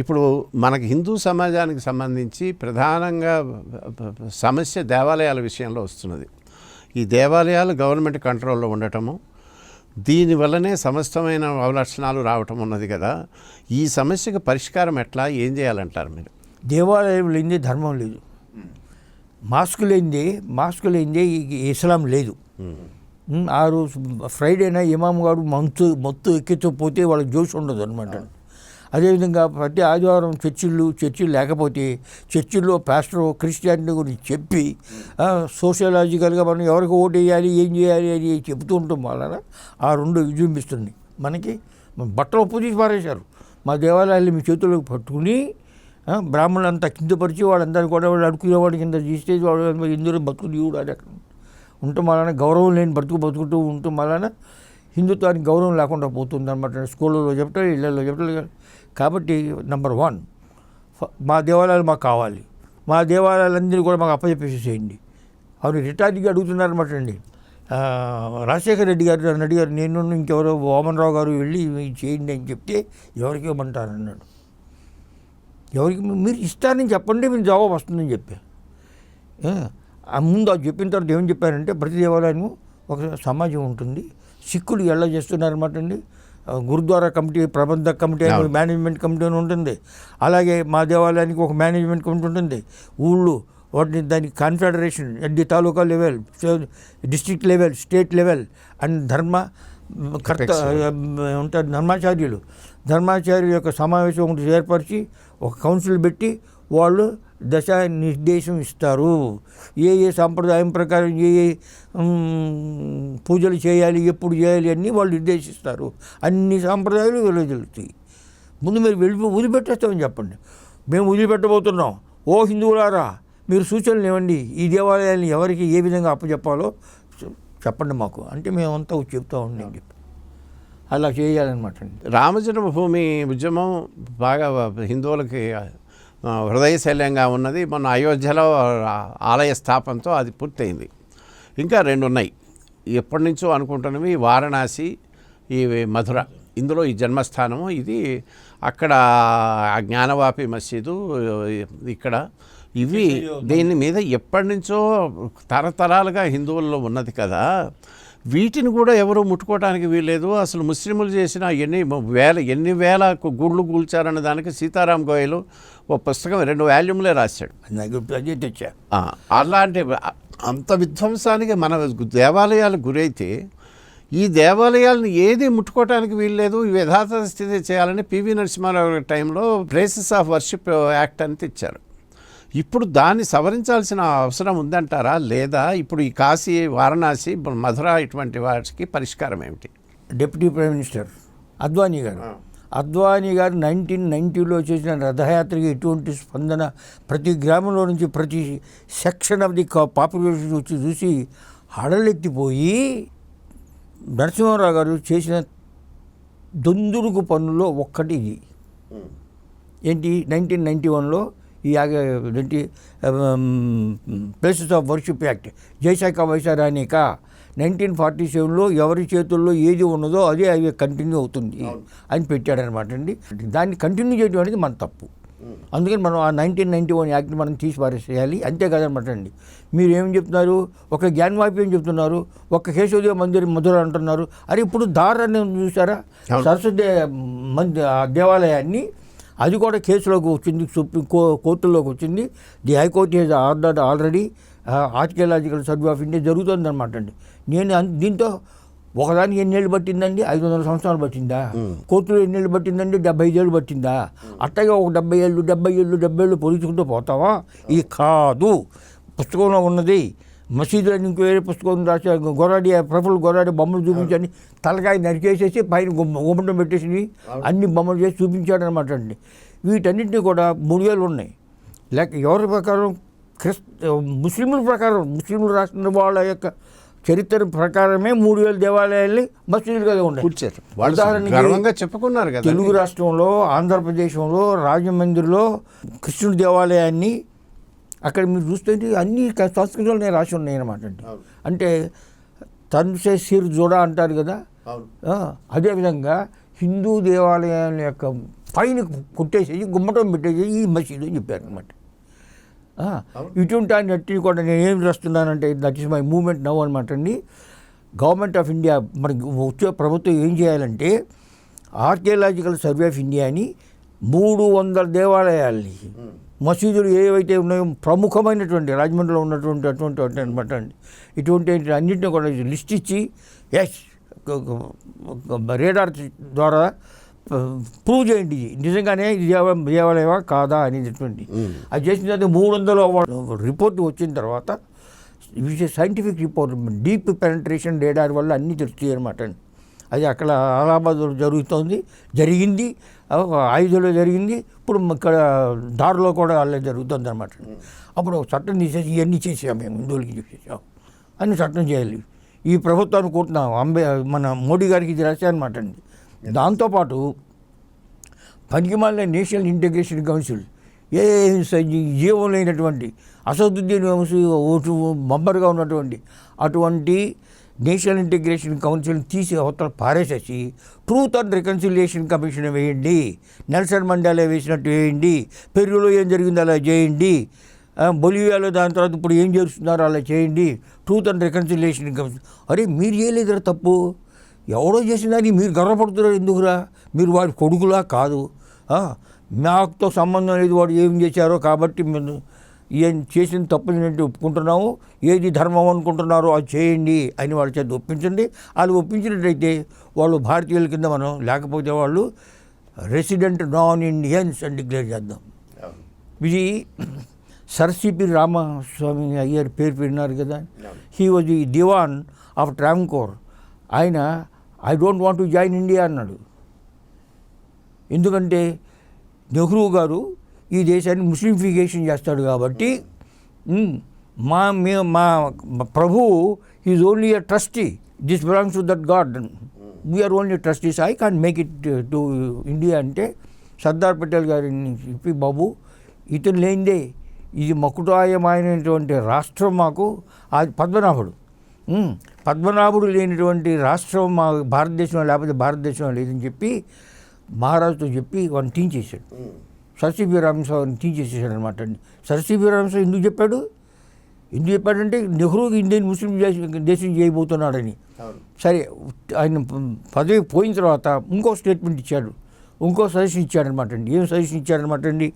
ఇప్పుడు మనకి హిందూ సమాజానికి సంబంధించి ప్రధానంగా సమస్య దేవాలయాల విషయంలో వస్తున్నది. ఈ దేవాలయాలు గవర్నమెంట్ కంట్రోల్లో ఉండటము దీనివల్లనే సమస్తమైన అవలక్షణాలు రావటం ఉన్నది కదా. ఈ సమస్యకు పరిష్కారం ఎట్లా? ఏం చేయాలంటారు మీరు? దేవాలయం లేనిదే ధర్మం లేదు. మాస్క్ లేనిదే మాస్క్ లేనిదే ఇస్లాం లేదు. ఆ రోజు ఫ్రైడేనా ఇమాం గారు మంతు మొత్తు ఎక్కించకపోతే వాళ్ళకి జోష్ ఉండదు అనమాట అదేవిధంగా ప్రతి ఆదివారం చర్చిళ్ళు చర్చిలు లేకపోతే చర్చిల్లో పాస్టర్ క్రిస్టియానిటీ గురించి చెప్పి సోషియాలజికల్గా సోషలాజికల్గా మనం ఎవరికి ఓటు వేయాలి ఏం చేయాలి అని చెబుతూ ఉంటాం వలన ఆ రెండు విజృంభిస్తుంది మనకి బట్టలు బట్టలు తీసి పారేశారు. మా దేవాలయాలు మీ చేతులకు పట్టుకుని ఆ, బ్రాహ్మణులంతా కిందపరిచి వాళ్ళందరూ కూడా వాళ్ళు అడుక్కునేవాడి కింద తీస్తే వాళ్ళు ఇందరూ బతుకు దేవుడు అని అక్కడ ఉండటం వలన గౌరవం లేని బతుకు బతుకుతూ ఉండటం వలన హిందుత్వానికి గౌరవం లేకుండా పోతుంది అనమాట స్కూళ్ళలో చెప్తారు ఇళ్ళల్లో చెప్తారు కాబట్టి నెంబర్ వన్ మా దేవాలయాలు మాకు కావాలి. మా దేవాలయాలన్నీ కూడా మాకు అప్పచెప్పేసేయండి అవును రిటైర్డ్గా అడుగుతున్నారు అనమాట అండి రాజశేఖర రెడ్డి గారు నన్ను అడిగారు నేను ఇంకెవరో వామన్ రావు గారు వెళ్ళి చేయండి అని చెప్తే ఎవరికి ఇవ్వమంటారు అన్నాడు ఎవరికి మీరు ఇస్తారని చెప్పండి మీరు జవాబు వస్తుందని చెప్పా. ముందు అది చెప్పిన తర్వాత ఏమని చెప్పారంటే ప్రతి దేవాలయము ఒక సమాజం ఉంటుంది. సిక్కులు ఎలా చేస్తున్నారన్నమాట అండి. గురుద్వారా కమిటీ ప్రబంధ కమిటీ అని. మేనేజ్మెంట్ కమిటీ అని ఉంటుంది. అలాగే మా దేవాలయానికి ఒక మేనేజ్మెంట్ కమిటీ ఉంటుంది. ఊళ్ళు వాటిని దానికి confederation the taluka level district level state level and ధర్మ కర్త ఉంటారు ధర్మాచార్యులు. ధర్మాచార్యుల యొక్క సమావేశం ఒకటి ఏర్పరిచి ఒక కౌన్సిల్ పెట్టి వాళ్ళు దశ నిర్దేశం ఇస్తారు. ఏ ఏ సాంప్రదాయం ప్రకారం ఏ ఏ పూజలు చేయాలి ఎప్పుడు చేయాలి అన్నీ వాళ్ళు నిర్దేశిస్తారు. అన్ని సాంప్రదాయాలు వెలువెలుతాయి. ముందు మీరు వెళ్ళి వదిలిపెట్టేస్తామని చెప్పండి. మేము వదిలిపెట్టబోతున్నాం. ఓ హిందువులారా మీరు సూచనలు ఇవ్వండి. ఈ దేవాలయాన్ని ఎవరికి ఏ విధంగా అప్పచెప్పాలో చెప్పండి మాకు. అంటే మేమంతా చెప్తా ఉండి చెప్పి అలా చేయాలన్నమాట అండి. రామజన్మభూమి ఉద్యమం బాగా హిందువులకి హృదయశల్యంగా ఉన్నది. మొన్న అయోధ్యలో ఆలయ స్థాపనతో అది పూర్తయింది. ఇంకా రెండు ఉన్నాయి ఎప్పటి నుంచో అనుకుంటున్నవి వారణాసి ఈ మధుర. ఇందులో ఈ జన్మస్థానము ఇది అక్కడ ఆ జ్ఞానవాపి మసీదు ఇక్కడ. ఇవి దీని మీద ఎప్పటి నుంచో తరతరాలుగా హిందువుల్లో ఉన్నది కదా. వీటిని కూడా ఎవరు ముట్టుకోవడానికి వీల్లేదు. అసలు ముస్లింలు చేసిన ఎన్ని వేల ఎన్ని వేల గుళ్ళు కూల్చారన్న దానికి సీతారాం గోయలు ఓ పుస్తకం రెండు వాల్యూమ్లే రాశాడు. అలాంటి అంత విధ్వంసానికి మన దేవాలయాలు గురైతే ఈ దేవాలయాలను ఏది ముట్టుకోవడానికి వీల్లేదు ఈ యథాతథ స్థితి చేయాలని పివి నరసింహారావు టైంలో ప్లేసెస్ ఆఫ్ వర్షిప్ యాక్ట్ అని తెచ్చారు. ఇప్పుడు దాన్ని సవరించాల్సిన అవసరం ఉందంటారా? లేదా ఇప్పుడు ఈ కాశీ వారణాసి మధుర ఇటువంటి వాటికి పరిష్కారం ఏమిటి? డిప్యూటీ ప్రైమ్ మినిస్టర్ అద్వానీ గారు. అద్వానీ గారు నైన్టీన్ నైంటీలో చేసిన రథయాత్రకి ఎటువంటి స్పందన ప్రతి గ్రామంలో నుంచి ప్రతి సెక్షన్ ఆఫ్ ది పాపులేషన్ వచ్చి చూసి హడలెత్తిపోయి నరసింహారావు గారు చేసిన దొందురుకు పనుల్లో ఒక్కటి ఇది. ఏంటి? నైన్టీన్ నైంటీ వన్లో ఈ ఏంటి ప్లేసెస్ ఆఫ్ వర్షిప్ యాక్ట్ జైశాఖ వైశారానిక నైన్టీన్ ఫార్టీ సెవెన్లో ఎవరి చేతుల్లో ఏది ఉన్నదో అదే అవి కంటిన్యూ అవుతుంది అని పెట్టాడనమాట అండి. దాన్ని కంటిన్యూ చేయడం అనేది మన తప్పు. అందుకని మనం ఆ నైన్టీన్ నైంటీ వన్ యాక్ట్ని మనం తీసి పారేసేయాలి అంతే కదనమాట అండి. మీరు ఏం చెప్తున్నారు? ఒక జ్ఞానవాపి ఏం చెప్తున్నారు? ఒక కేశవదేవ మందిర్ మధుర అంటున్నారు. అరే ఇప్పుడు దార్ అని చూసారా. సరస్వతి మంది దేవాలయాన్ని అది కూడా కేసులోకి వచ్చింది సుప్రీం కో కోర్టులోకి వచ్చింది. The high court has order already archaeological survey of India జరుగుతుంది అనమాట అండి. నేను దీంతో ఒకదానికి ఎన్నేళ్ళు పట్టిందండి? ఐదు వందల సంవత్సరాలు పట్టిందా? కోర్టులో ఎన్నేళ్ళు పట్టిందండి? డెబ్బై ఐదేళ్ళు పట్టిందా? అట్టగా ఒక డెబ్బై ఏళ్ళు డెబ్బై ఏళ్ళు డెబ్బై ఏళ్ళు పొలుచుకుంటూ పోతావా? ఇది కాదు. పుస్తకంలో ఉన్నది మసీదులో ఇంకో వేరే పుస్తకం రాశారు. గొరాడి ప్రఫుల్ గొరాడి బొమ్మలు చూపించండి తలకాయ నరికేసేసి పైన గుమ్మ- గుమ్మటం పెట్టేసి అన్ని బొమ్మలు చేసి చూపించాడు అనమాట అండి. వీటన్నింటినీ కూడా మూడు వేలు ఉన్నాయి. లేక ఎవరి ప్రకారం క్రిస్ ముస్లింల ప్రకారం ముస్లింలు రాసిన వాళ్ళ యొక్క చరిత్ర ప్రకారమే మూడు వేల దేవాలయాల్ని మసీదులుగా ఉన్నాయి. చెప్పుకున్నారు కదా. తెలుగు రాష్ట్రంలో ఆంధ్రప్రదేశ్లో రాజమండ్రిలో కృష్ణుడి దేవాలయాన్ని అక్కడ మీరు చూస్తే అన్ని క- సంస్కృతంలోనే రాసి ఉన్నాయి అనమాట అండి. అంటే తన్సే సిర్ జోడా అంటారు కదా? అదేవిధంగా హిందూ దేవాలయాల యొక్క పైన కొట్టేసేసి గుమ్మటం పెట్టేసి ఈ మసీదు అని చెప్పారు అనమాట ఇటువంటి అన్నిటిని కూడా నేను ఏం రాస్తున్నానంటే that is my moment now అనమాట అండి. గవర్నమెంట్ ఆఫ్ ఇండియా మనకి వచ్చే ప్రభుత్వం ఏం చేయాలంటే ఆర్కియలాజికల్ సర్వే ఆఫ్ ఇండియాని మూడు వందల దేవాలయాల్ని. మసీదులు ఏవైతే ఉన్నాయో ప్రముఖమైనటువంటి రాజమండ్రిలో ఉన్నటువంటి అటువంటి అనమాట అండి. ఇటువంటి అన్నింటిని కూడా లిస్ట్ ఇచ్చి ఎస్ రేడార్ ద్వారా ప్రూవ్ చేయండి నిజంగానే ఇది దేవ- దేవాలయమా కాదా అనేటటువంటి. అది చేసిన తర్వాత మూడు వందల రిపోర్ట్ వచ్చిన తర్వాత scientific report deep penetration radar వల్ల అన్నీ తెలుస్తాయి అనమాట అండి. అది అక్కడ అలహాబాద్లో జరుగుతోంది జరిగింది ఐదులో జరిగింది ఇప్పుడు ఇక్కడ దారిలో కూడా అలా జరుగుతుంది అనమాట అప్పుడు ఒక చట్టం తీసేసి ఇవన్నీ చేసాం మేము హిందువులకి చేసేసాం. అన్ని చట్టం చేయాలి. ఈ ప్రభుత్వాన్ని కోరుతున్నాం అంబే మన మోడీ గారికి ఇది రాశానమాట అండి. దాంతోపాటు పనికిమాలిన నేషనల్ ఇంటిగ్రేషన్ కౌన్సిల్ ఏ స- జీవం లేనటువంటి అసదుద్దీన్ వంశీ ఓటు మెంబర్గా ఉన్నటువంటి అటువంటి నేషనల్ ఇంటిగ్రేషన్ కౌన్సిల్ తీసి అవతల పారేసేసి ట్రూత్ అండ్ రికన్సిలియేషన్ కమిషన్ వేయండి. నెల్సన్ మండేలా వేసినట్టు వేయండి. పెరుగులో ఏం జరిగిందో అలా చేయండి. బొలివియాలో దాని తర్వాత ఇప్పుడు ఏం చేస్తున్నారో అలా చేయండి. Truth and reconciliation commission. అరే మీరు చేయలేదురా తప్పు. ఎవడో చేసిన దాన్ని మీరు గర్వపడుతున్నారు ఎందుకురా? మీరు వాడి కొడుకులా కాదు. ఆ, మాకుతో సంబంధం లేదు వాడు ఏం చేశారో కాబట్టి ఏం చేసిన తప్పు ఒప్పుకుంటున్నాము ఏది ధర్మం అనుకుంటున్నారో అది చేయండి అని వాళ్ళ చేత ఒప్పించండి. వాళ్ళు ఒప్పించినట్టయితే వాళ్ళు భారతీయుల కింద మనం లేకపోతే వాళ్ళు రెసిడెంట్ నాన్ ఇండియన్స్ అని డిక్లేర్ చేద్దాం. ఇది సర్ సిపి రామస్వామి అయ్యారు పేరు విన్నారు కదా? He was the diwan of Travancore ఆయన I don't want to join India అన్నాడు. ఎందుకంటే నెహ్రూ గారు ఈ దేశాన్ని ముస్లింఫికేషన్ చేస్తాడు కాబట్టి మా మే మా ప్రభువు is only a trustee this belongs to that god we are only trustees I can make it to India అంటే సర్దార్ పటేల్ గారిని చెప్పి బాబు ఇతను లేనిదే ఇది మకుటాయమైనటువంటి రాష్ట్రం మాకు. అది పద్మనాభుడు పద్మనాభుడు లేనటువంటి రాష్ట్రం మా భారతదేశంలో లేకపోతే భారతదేశంలో లేదని చెప్పి మహారాజుతో చెప్పి వాడిని చేశాడు. సరసిబి రామస్వామిని తీయించేసేసాడు అనమాట అండి సరసిబి రామస్వామి ఎందుకు చెప్పాడు? ఎందుకు చెప్పాడంటే నెహ్రూకి ఇండియన్ ముస్లిం దేశం చేయబోతున్నాడని. సరే ఆయన పదవి పోయిన తర్వాత ఇంకో స్టేట్మెంట్ ఇచ్చాడు. ఇంకో సజెషన్ ఇచ్చాడనమాట అండి. ఏం సజెషన్ ఇచ్చాడనమాట అండి?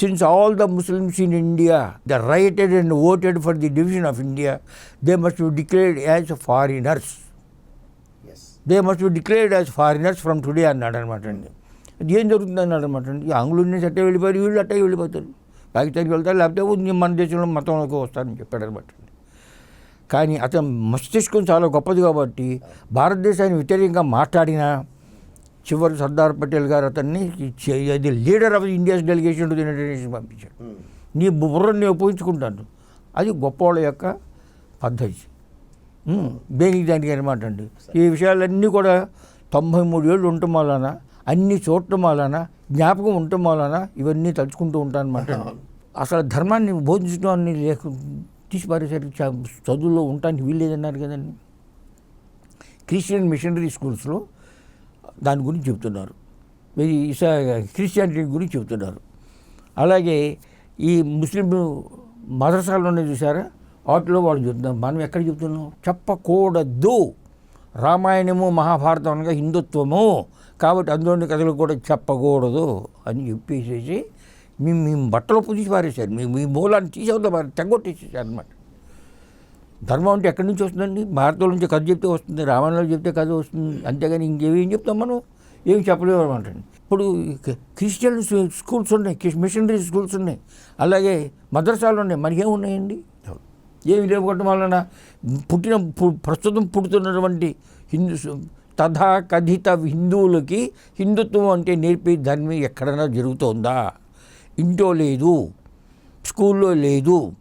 Since all the Muslims in India the rioted and voted for the division of India they must be declared as foreigners they must be declared as foreigners from today అన్నాడు అనమాట అండి. ఏం జరుగుతుంది అన్నాడు అనమాట అండి ఆంగ్లు నుంచి అట్టే వెళ్ళిపోయారు వీళ్ళు అట్టే వెళ్ళిపోతారు. పాకిస్తాన్కి వెళ్తారు లేకపోతే "ఓ, మన దేశంలో మతంలోకి వస్తారని చెప్పాడు అనమాట. కానీ అతను మస్తిష్కం చాలా గొప్పది కాబట్టి భారతదేశానికి వ్యతిరేకంగా మాట్లాడినా చివరి సర్దార్ పటేల్ గారు అతన్ని అది leader of India's delegation to United Nations పంపించాడు. నీ బుర్రని ఉపయోగించుకుంటాను అది గొప్పవాళ్ళ యొక్క పద్ధతి. దేనికి దానికి అనమాట అండి. ఈ విషయాలన్నీ కూడా తొంభై మూడు ఏళ్ళు ఉండటం వలన అన్ని చూడటం వలన జ్ఞాపకం ఉండటం వలన ఇవన్నీ తలుచుకుంటూ ఉంటాను అనమాట అసలు ధర్మాన్ని బోధించడం అన్ని లేక తీసి పారేసరికి చ- చదువులో ఉండటానికి వీల్లేదన్నారు కదండి. క్రిస్టియన్ మిషనరీ స్కూల్స్లో దాని గురించి చెబుతున్నారు. ఇది ఇసా క్రిస్టియానిటీ గురించి చెబుతున్నారు. అలాగే ఈ ముస్లిం మదరసాలు ఉన్నాయి చూసారా వాటిలో వాళ్ళు చెప్తున్నారు మనం ఎక్కడ చెప్తున్నాం చెప్పకూడదు. రామాయణము మహాభారతం అనగా హిందుత్వము. కాబట్టి అందులోని కథలు కూడా చెప్పకూడదు అని చెప్పేసేసి మేము మేము బట్టలు పుదిసి పారేశారు. మీ మీ మూలాన్ని తీసేవద్దా తెగొట్టేసేసారు అనమాట ధర్మం అంటే ఎక్కడి నుంచి వస్తుందండి? భారతంలో నుంచి కథ చెప్తే వస్తుంది రామాయణంలో చెప్తే కథ వస్తుంది. అంతేగాని ఇంకేం చెప్తాం మనం? ఏం చెప్పలేము అనమాట ఇప్పుడు క్రిస్టియన్ స్కూల్స్ ఉన్నాయి మిషనరీ స్కూల్స్ ఉన్నాయి. అలాగే మదర్సాలు ఉన్నాయి. మనకేం ఉన్నాయండి ఏమి లేకపోవడం వలన పుట్టిన పు- ప్రస్తుతం పుడుతున్నటువంటి హిందూ తథాకథిత హిందువులకి హిందుత్వం అంటే నేర్పే ధర్మం ఎక్కడైనా జరుగుతోందా? ఇంట్లో లేదు స్కూల్లో లేదు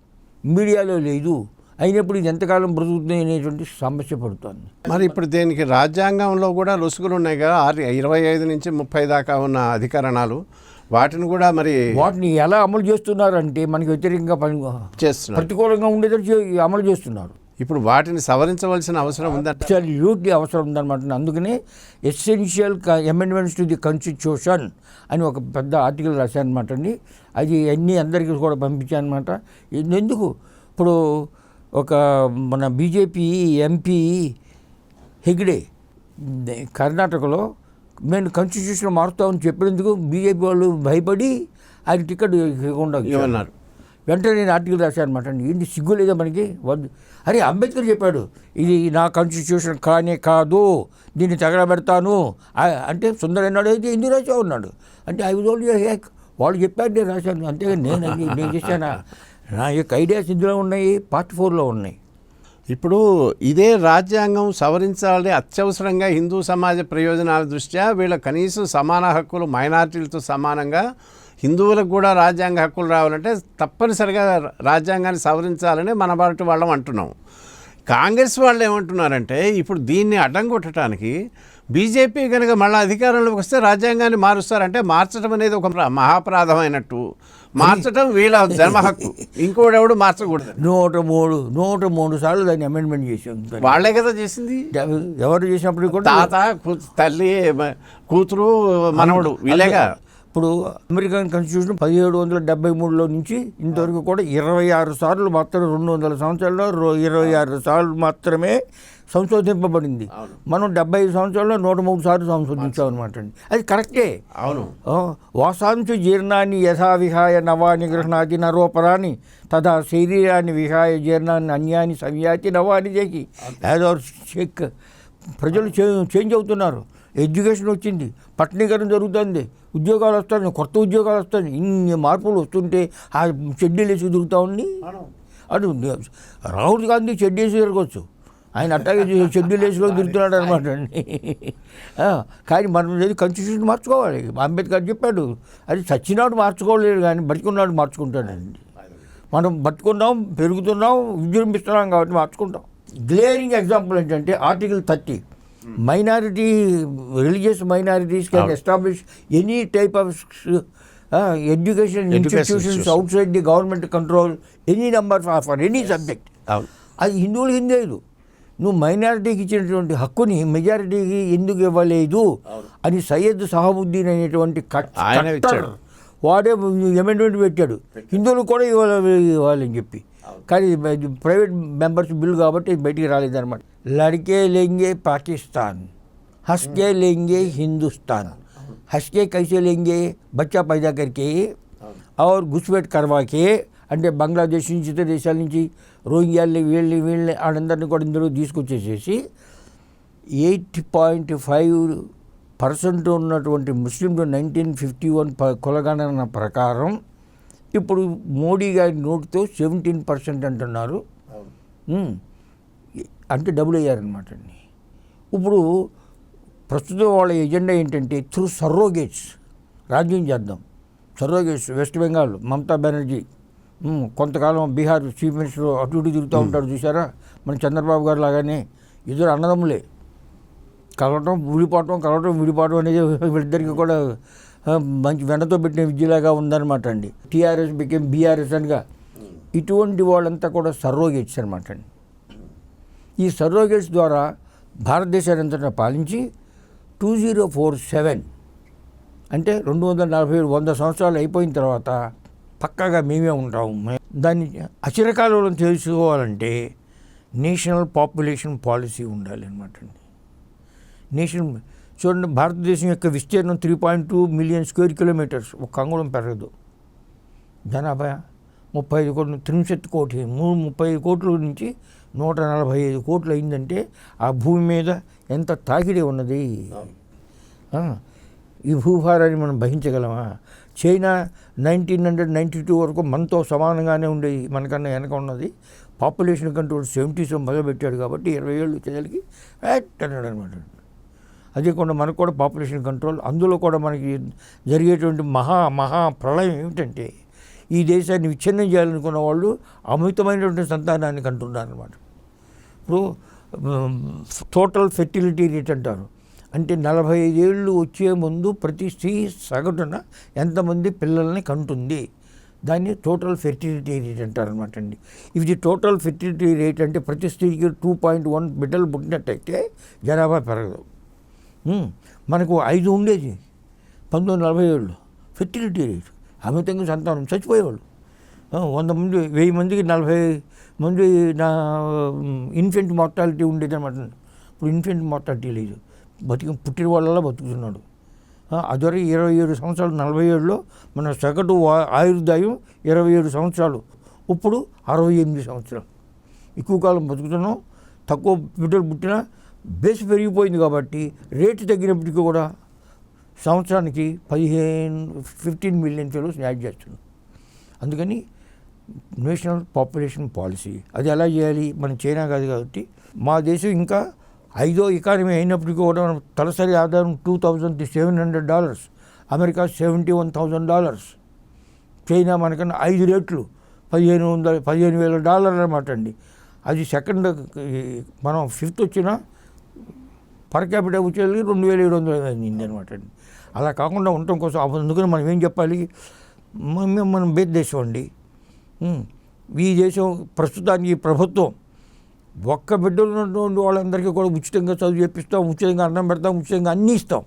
మీడియాలో లేదు అయినప్పుడు ఇది ఎంతకాలం బ్రతుకుతుంది అనేటువంటి సమస్య పడుతోంది. మరి ఇప్పుడు దీనికి రాజ్యాంగంలో కూడా రుసుగులు ఉన్నాయి కదా ఇరవై ఐదు నుంచి ముప్పై దాకా ఉన్న అధికరణాలు. వాటిని కూడా మరి వాటిని ఎలా అమలు చేస్తున్నారంటే మనకి వ్యతిరేకంగా పని చేస్తున్నారు. ప్రతికూలంగా ఉండేది అమలు చేస్తున్నారు. ఇప్పుడు వాటిని సవరించవలసిన అవసరం ఉందంట. అబ్సల్యూట్లీ అవసరం ఉందన్నమాట. అందుకనే essential amendments to the constitution అని ఒక పెద్ద ఆర్టికల్ రాశానమాట అండి. అది అన్ని అందరికీ కూడా పంపించానమాట ఎందుకు? ఇప్పుడు ఒక మన బీజేపీ ఎంపీ హెగ్డే కర్ణాటకలో మేము కాన్స్టిట్యూషన్ మారుస్తామని చెప్పినందుకు బీజేపీ వాళ్ళు భయపడి ఆయన టికెట్ ఇవ్వకుండా. ఏమన్నారు వెంటనే నేను ఆర్టికల్ రాశాను అనమాట ఏంటి సిగ్గు లేదా మనకి? వద్దు అరే అంబేద్కర్ చెప్పాడు ఇది నా కాన్స్టిట్యూషన్ కానే కాదు దీన్ని తగలబెడతాను. అంటే సుందర్ అన్నాడు అయితే ఎందుకు రాసావు ఉన్నాడు అంటే ఐ వాజ్ ఓన్లీ హేక్ వాళ్ళు చెప్పారు నేను రాశాను. అంతేగా నేను నేను చేశానా? నా యొక్క ఐడియాస్ ఇందులో ఉన్నాయి పార్ట్ ఫోర్లో ఉన్నాయి. ఇప్పుడు ఇదే రాజ్యాంగం సవరించాలని అత్యవసరంగా హిందూ సమాజ ప్రయోజనాల దృష్ట్యా వీళ్ళ కనీసం సమాన హక్కులు మైనార్టీలతో సమానంగా హిందువులకు కూడా రాజ్యాంగ హక్కులు రావాలంటే తప్పనిసరిగా రాజ్యాంగాన్ని సవరించాలని మన బాటి వాళ్ళం అంటున్నాం. కాంగ్రెస్ వాళ్ళు ఏమంటున్నారంటే ఇప్పుడు దీన్ని అడ్డం కొట్టడానికి బీజేపీ కనుక మళ్ళీ అధికారంలోకి వస్తే రాజ్యాంగాన్ని మారుస్తారంటే మార్చడం అనేది ఒక ప్ర- మహాపరాధమైనట్టు. మార్చడం వీళ్ళ జన్మ హక్కు. ఇంకోడెవడు మార్చకూడదు. నూట మూడు నూట మూడు సార్లు దాన్ని అమెండ్మెంట్ చేసాం వాళ్ళే కదా చేసింది. ఎవరు చేసినప్పుడు కూడా తాత తల్లి కూతురు మనవడు వీళ్ళేగా? ఇప్పుడు అమెరికన్ కాన్స్టిట్యూషన్ పదిహేడు వందల డెబ్బై మూడులో నుంచి ఇంతవరకు కూడా ఇరవై ఆరు సార్లు మాత్రమే రెండు వందల సంవత్సరాల్లో ఇరవై ఆరు సార్లు మాత్రమే సంశోధింపబడింది. మనం డెబ్బై ఐదు సంవత్సరాల్లో నూట మూడు సార్లు సంశోధించాం అనమాట అండి. అది కరెక్టే. అవును. వాసాంశు జీర్ణాన్ని యథా విహాయ నవాని గృహణాది నరోపరాని తదా శరీరాన్ని విహాయ జీర్ణాన్ని అన్యాన్ని సంయాతి నవాని చేకి. యాజ్ అవర్ చెక్ ప్రజలు చేంజ్ అవుతున్నారు. ఎడ్యుకేషన్ వచ్చింది. పట్టణీకరణ జరుగుతుంది. ఉద్యోగాలు వస్తాయి. కొత్త ఉద్యోగాలు వస్తాయి. ఇన్ని మార్పులు వస్తుంటే ఆ షెడ్యూల్ వేసి తిరుగుతూ ఉండి అటు రాహుల్ గాంధీ షెడ్ వేసి తిరగచ్చు. ఆయన అట్టాగే షెడ్యూల్ వేసులో తిరుగుతున్నాడు అనమాట అండి. కానీ మనం ఏది కాన్స్టిట్యూషన్ మార్చుకోవాలి. అంబేద్కర్ చెప్పాడు. అది చచ్చినాడు మార్చుకోలేడు కానీ బతికున్నాడు మార్చుకుంటాడండి. మనం బతుకున్నాం పెరుగుతున్నాం విజృంభిస్తున్నాం కాబట్టి మార్చుకుంటాం. గ్లేరింగ్ ఎగ్జాంపుల్ ఏంటంటే article thirty minority religious minorities can establish any type of education institutions. Outside the government control any number for any subject అది హిందువులు హిందేలు నువ్వు మైనారిటీకి ఇచ్చినటువంటి హక్కుని మెజారిటీకి ఎందుకు ఇవ్వలేదు అని సయ్యద్ సహాబుద్దీన్ అనేటువంటి కట్- ఆయనే కట్టర్ ఇచ్చాడు. వాడే అమెండ్మెంట్ పెట్టాడు హిందువులు కూడా ఇవ్వాలి ఇవ్వాలని చెప్పి కానీ ఇది ప్రైవేట్ మెంబర్స్ బిల్ కాబట్టి ఇది బయటికి రాలేదన్నమాట లడికే లేంగే పాకిస్తాన్ హస్కే లేంగే హిందుస్తాన్ హస్కే కైసే లేంగే బచ్చా పైదా కరికే और घुसपेट करवा के అంటే బంగ్లాదేశ్ నుంచి ఇతర దేశాల నుంచి రోహింగ్యాల్ని వీళ్ళని వీళ్ళని వాళ్ళందరినీ కూడా ఇందులో తీసుకొచ్చేసేసి ఎయిట్ పాయింట్ ఫైవ్ పర్సెంట్ ఉన్నటువంటి ముస్లింలు నైన్టీన్ ఫిఫ్టీ వన్ కులగణన ప్రకారం ఇప్పుడు మోడీ గారి నోటితో సెవెంటీన్ పర్సెంట్ అంటున్నారు. అంటే డబుల్ అయ్యారనమాట అండి. ఇప్పుడు ప్రస్తుతం వాళ్ళ ఎజెండా ఏంటంటే త్రూ సర్రోగేట్స్ రాజ్యం చేద్దాం. సర్రోగేట్స్ వెస్ట్ బెంగాల్ మమతా బెనర్జీ కొంతకాలం బీహార్ చీఫ్ మినిస్టర్ అటు ఇటు తిరుగుతూ ఉంటాడు చూసారా మన చంద్రబాబు గారు లాగానే ఇద్దరు అన్నదమ్ములే. కలవటం విడిపోవటం కలవటం విడిపోవటం అనేది వీళ్ళిద్దరికి కూడా మంచి వెనతో పెట్టిన విద్యలాగా ఉందన్నమాట అండి. టీఆర్ఎస్ బికెమ్ బీఆర్ఎస్ అనగా ఇటువంటి వాళ్ళంతా కూడా సర్రోగేట్స్ అనమాట అండి. ఈ సర్రోగేట్స్ ద్వారా భారతదేశాన్ని అంతటా పాలించి టూ జీరో ఫోర్ సెవెన్ అంటే రెండు వందల నలభై ఏడు వంద సంవత్సరాలు అయిపోయిన తర్వాత పక్కాగా మేమే ఉంటాము దాన్ని అచిరకాలంలో తెలుసుకోవాలంటే నేషనల్ పాపులేషన్ పాలసీ ఉండాలి అనమాట అండి. నేషన్ చూడండి భారతదేశం యొక్క విస్తీర్ణం three point two million square kilometers ఒక అంగుళం పెరగదు. జనాభా ముప్పై ఐదు కోట్లు త్రింశత్ కోటి మూడు ముప్పై ఐదు కోట్ల నుంచి నూట నలభై ఐదు కోట్లు అయిందంటే ఆ భూమి మీద ఎంత తాకిడి ఉన్నది? ఈ భూభారాన్ని మనం భహించగలమా China nineteen hundred ninety two వరకు మనతో సమానంగానే ఉండేది మనకన్నా వెనక ఉన్నది. పాపులేషన్ కంట్రోల్ సెవెంటీస్ మొదలుపెట్టాడు కాబట్టి ఇరవై ఏళ్ళు వచ్చేసరికి యాక్ట్ అన్నాడు అనమాట అదే కూడా మనకు కూడా పాపులేషన్ కంట్రోల్. అందులో కూడా మనకి జరిగేటువంటి మహా మహా ప్రళయం ఏమిటంటే ఈ దేశాన్ని విచ్ఛిన్నం చేయాలనుకున్న వాళ్ళు అమితమైనటువంటి సంతానాన్ని కంటున్నారు అనమాట ఇప్పుడు టోటల్ ఫెర్టిలిటీ రేట్ అంటారు. అంటే నలభై ఐదేళ్ళు వచ్చే ముందు ప్రతి స్త్రీ సగటున ఎంతమంది పిల్లల్ని కంటుంది? దాన్ని టోటల్ ఫెర్టిలిటీ రేట్ అంటారు అనమాట అండి. ఇది టోటల్ ఫెర్టిలిటీ రేట్ అంటే ప్రతి స్త్రీకి టూ పాయింట్ వన్ బిడ్డలు పుట్టినట్టయితే జనాభా పెరగదు. మనకు ఐదు ఉండేది. పంతొమ్మిది నలభై ఏళ్ళు. ఫెర్టిలిటీ రేట్ అమితంగా సంతానం. చచ్చిపోయేవాళ్ళు. వంద మంది వెయ్యి మందికి నలభై మంది నా ఇన్ఫెంట్ మార్టాలిటీ ఉండేది అనమాట ఇప్పుడు ఇన్ఫెంట్ మార్టాలిటీ లేదు. బతికి పుట్టిన వాళ్ళలా బతుకుతున్నాడు. ఆ, ఇరవై ఏడు సంవత్సరాలు నలభై ఏడులో మన సగటు ఆయుర్దాయం ఇరవై ఏడు సంవత్సరాలు. ఇప్పుడు అరవై ఎనిమిది సంవత్సరాలు. ఎక్కువ కాలం బతుకుతున్నాం. తక్కువ బిడ్డలు పుట్టినా బేస్ పెరిగిపోయింది కాబట్టి రేటు తగ్గినప్పటికీ కూడా సంవత్సరానికి పదిహేను ఫిఫ్టీన్ మిలియన్ ఫెలోస్ యాడ్ చేస్తున్నాం. అందుకని నేషనల్ పాపులేషన్ పాలసీ అది ఎలా చేయాలి? మనం చైనా కాదు కాబట్టి మా దేశం ఇంకా ఐదో ఎకానమీ అయినప్పటికీ కూడా మనం తలసరి ఆదాయం two thousand seven hundred dollars America seventy one thousand dollars China మనకన్నా ఐదు రేట్లు పదిహేను వందల పదిహేను వేల డాలర్లు అనమాట అండి. అది సెకండ్ మనం ఫిఫ్త్ వచ్చిన పర్ క్యాపిటల్ వచ్చేది రెండు వేల ఏడు వందల అయింది అనమాట అండి. అలా కాకుండా ఉండటం కోసం అప్పుడు అందుకని మనం ఏం చెప్పాలి? మనం బేద దేశం అండి. ఈ దేశం ప్రస్తుతానికి ప్రభుత్వం ఒక్క బిడ్డలు ఉన్నటువంటి వాళ్ళందరికీ కూడా ఉచితంగా చదువు చేపిస్తాం ఉచితంగా అన్నం పెడతాం ఉచితంగా అన్నీ ఇస్తాం.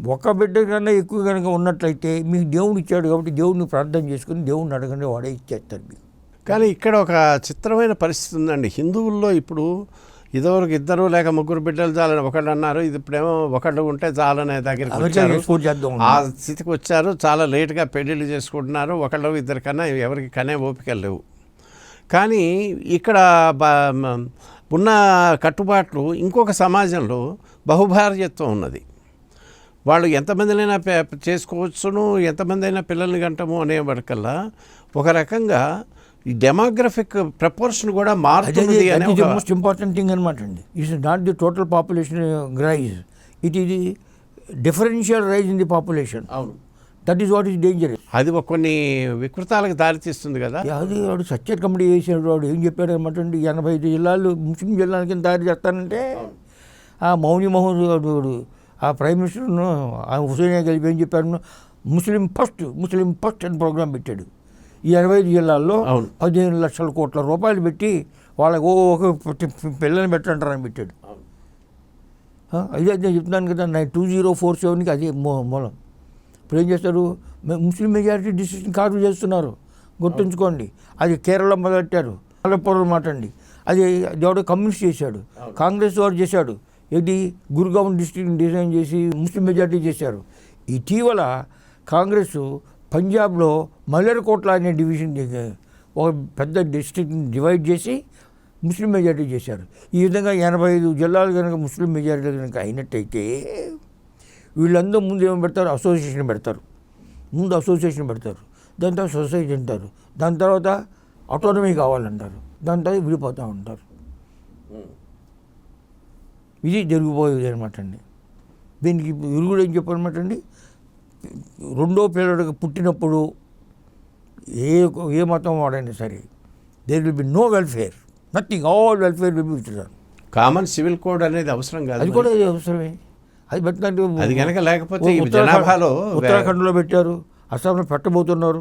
ఒక్క బిడ్డ కన్నా ఎక్కువ కనుక ఉన్నట్లయితే మీకు దేవుడు ఇచ్చాడు కాబట్టి దేవుడిని ప్రార్థన చేసుకుని దేవుడిని అడగండి వాడే ఇచ్చేస్తారు మీకు. కానీ ఇక్కడ ఒక చిత్రమైన పరిస్థితి ఉందండి. హిందువుల్లో ఇప్పుడు ఇదివరకు ఇద్దరు లేక ముగ్గురు బిడ్డలు చాలని ఒకళ్ళు అన్నారు ఇది ఇప్పుడేమో ఒకళ్ళు ఉంటే చాలనే చేద్దాం ఆ స్థితికి వచ్చారు చాలా లేట్గా పెళ్ళిళ్ళు చేసుకుంటున్నారు ఒకళ్ళు ఇద్దరు కన్నా ఎవరికి కనే ఓపికలు లేవు. కానీ ఇక్కడ ఉన్న కట్టుబాట్లు ఇంకొక సమాజంలో బహుభార్యత్వం ఉన్నది. వాళ్ళు ఎంతమందినైనా పె- చేసుకోవచ్చును ఎంతమంది అయినా పిల్లల్ని కంటము అనేవాడికల్లా ఒక రకంగా ఈ డెమోగ్రఫిక్ ప్రపోర్షన్ కూడా మారుతుంది అనే దట్ ఈస్ ది ఒక మోస్ట్ ఇంపార్టెంట్ థింగ్ అనమాట అండి. It's not the total population rise it the differential rise in the population అవును. That is what is danger అది కొన్ని వికృతాలకు దారితీస్తుంది కదా. అది వాడు సత్యర్ కమిటీ చేసాడు వాడు ఏం చెప్పాడు అనమాట అండి ఎనభై ఐదు జిల్లాలు ముస్లిం జిల్లాల కింద తయారు చేస్తానంటే ఆ మౌని మోహన్ వాడు ఆ ప్రైమ్ మినిస్టర్ను ఆ హుసేనియా కలిపి ఏం చెప్పారు ముస్లిం ఫస్ట్ ముస్లిం ఫస్ట్ అని ప్రోగ్రాం పెట్టాడు. ఈ ఎనభై ఐదు జిల్లాల్లో. పదిహేను లక్షల కోట్ల రూపాయలు పెట్టి వాళ్ళకు ఓ ఒక పిల్లల్ని పెట్టంటారని పెట్టాడు. అదే నేను చెప్తున్నాను కదా నైన్ టూ జీరో ఫోర్ సెవెన్కి అదే మూలం. ఇప్పుడు ఏం చేస్తారు? ముస్లిం మెజారిటీ డిసిషన్ కార్డు చేస్తున్నారు. గుర్తుంచుకోండి. అది కేరళ మొదలెట్టారు. అలపూర్ మాట అండి. అది దేవుడు కమ్యూనిస్ట్ చేశాడు. కాంగ్రెస్ వారు చేశాడు. ఇది గురుగాం డిస్ట్రిక్ట్ డిజైన్ చేసి ముస్లిం మెజారిటీ చేశారు. ఇటీవల కాంగ్రెస్ పంజాబ్లో మలేర్కోట్ల అనే డివిజన్ ఒక పెద్ద డిస్ట్రిక్ట్ని డివైడ్ చేసి ముస్లిం మెజారిటీ చేశారు. ఈ విధంగా ఎనభై ఐదు జిల్లాలు కనుక ముస్లిం మెజారిటీ కనుక అయినట్టయితే వీళ్ళందరూ ముందు ఏం పెడతారు? అసోసియేషన్ పెడతారు. ముందు అసోసియేషన్ పెడతారు. దాని తర్వాత సొసైటీ అంటారు. దాని తర్వాత ఆటోనమీ కావాలంటారు. దాని తర్వాత విడిపోతూ ఉంటారు. ఇది జరిగిపోయేది అనమాట అండి. దీనికి ఇరుగుడు ఏం చెప్పనమాట అండి? రెండో పిల్లడికి పుట్టినప్పుడు ఏ ఏ మతం వాడైనా సరే there will be no welfare nothing all welfare will be common civil code అనేది అవసరం కాదు అది కూడా అవసరమే. అది పెట్టినట్టు అది గనక లేకపోతే జనాభాలో ఉత్తరాఖండ్లో పెట్టారు అస్సాంలో పెట్టబోతున్నారు.